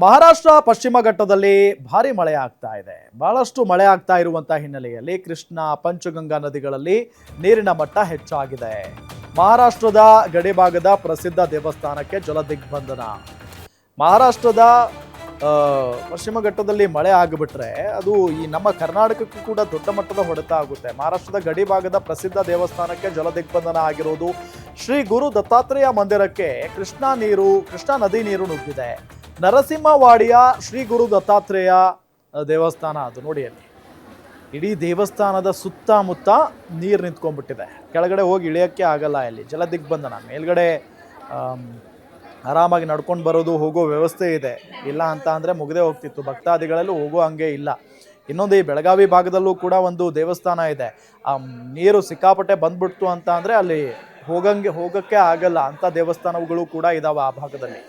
ಮಹಾರಾಷ್ಟ್ರ ಪಶ್ಚಿಮ ಘಟ್ಟದಲ್ಲಿ ಭಾರಿ ಮಳೆ ಆಗ್ತಾ ಇದೆ. ಬಹಳಷ್ಟು ಮಳೆ ಆಗ್ತಾ ಇರುವಂತಹ ಹಿನ್ನೆಲೆಯಲ್ಲಿ ಕೃಷ್ಣ ಪಂಚಗಂಗಾ ನದಿಗಳಲ್ಲಿ ನೀರಿನ ಮಟ್ಟ ಹೆಚ್ಚಾಗಿದೆ. ಮಹಾರಾಷ್ಟ್ರದ ಗಡಿಭಾಗದ ಪ್ರಸಿದ್ಧ ದೇವಸ್ಥಾನಕ್ಕೆ ಜಲ ದಿಗ್ಬಂಧನ ಮಹಾರಾಷ್ಟ್ರದ ಪಶ್ಚಿಮ ಘಟ್ಟದಲ್ಲಿ ಮಳೆ ಆಗಿಬಿಟ್ರೆ ಅದು ಈ ನಮ್ಮ ಕರ್ನಾಟಕಕ್ಕೂ ಕೂಡ ದೊಡ್ಡ ಮಟ್ಟದ ಹೊಡೆತ ಆಗುತ್ತೆ. ಮಹಾರಾಷ್ಟ್ರದ ಗಡಿಭಾಗದ ಪ್ರಸಿದ್ಧ ದೇವಸ್ಥಾನಕ್ಕೆ ಜಲ ದಿಗ್ಬಂಧನ ಆಗಿರೋದು ಶ್ರೀ ಗುರು ದತ್ತಾತ್ರೇಯ ಮಂದಿರಕ್ಕೆ ಕೃಷ್ಣಾ ನೀರು, ಕೃಷ್ಣಾ ನದಿ ನೀರು ನುಗ್ಗಿದೆ. ನರಸಿಂಹವಾಡಿಯ ಶ್ರೀ ಗುರು ದತ್ತಾತ್ರೇಯ ದೇವಸ್ಥಾನ ಅದು ನೋಡಿ ಅಲ್ಲಿ. ಇಡೀ ದೇವಸ್ಥಾನದ ಸುತ್ತಮುತ್ತ ನೀರು ನಿಂತ್ಕೊಂಡ್ಬಿಟ್ಟಿದೆ. ಕೆಳಗಡೆ ಹೋಗಿ ಇಳಿಯೋಕ್ಕೆ ಆಗಲ್ಲ ಇಲ್ಲಿ. ಜಲ ದಿಗ್ಬಂಧನ ಮೇಲ್ಗಡೆ ಆರಾಮಾಗಿ ನಡ್ಕೊಂಡು ಬರೋದು, ಹೋಗೋ ವ್ಯವಸ್ಥೆ ಇದೆ. ಇಲ್ಲ ಅಂತ ಅಂದರೆ ಮುಗದೆ ಹೋಗ್ತಿತ್ತು. ಭಕ್ತಾದಿಗಳಲ್ಲೂ ಹೋಗೋ ಹಂಗೆ ಇಲ್ಲ. ಇನ್ನೊಂದು ಈ ಬೆಳಗಾವಿ ಭಾಗದಲ್ಲೂ ಕೂಡ ಒಂದು ದೇವಸ್ಥಾನ ಇದೆ. ಆ ನೀರು ಸಿಕ್ಕಾಪಟ್ಟೆ ಬಂದ್ಬಿಡ್ತು ಅಂತ ಅಂದರೆ ಅಲ್ಲಿ ಹೋಗಂಗೆ, ಹೋಗೋಕ್ಕೆ ಆಗಲ್ಲ. ಅಂಥ ದೇವಸ್ಥಾನಗಳು ಕೂಡ ಇದಾವೆ ಆ ಭಾಗದಲ್ಲಿ.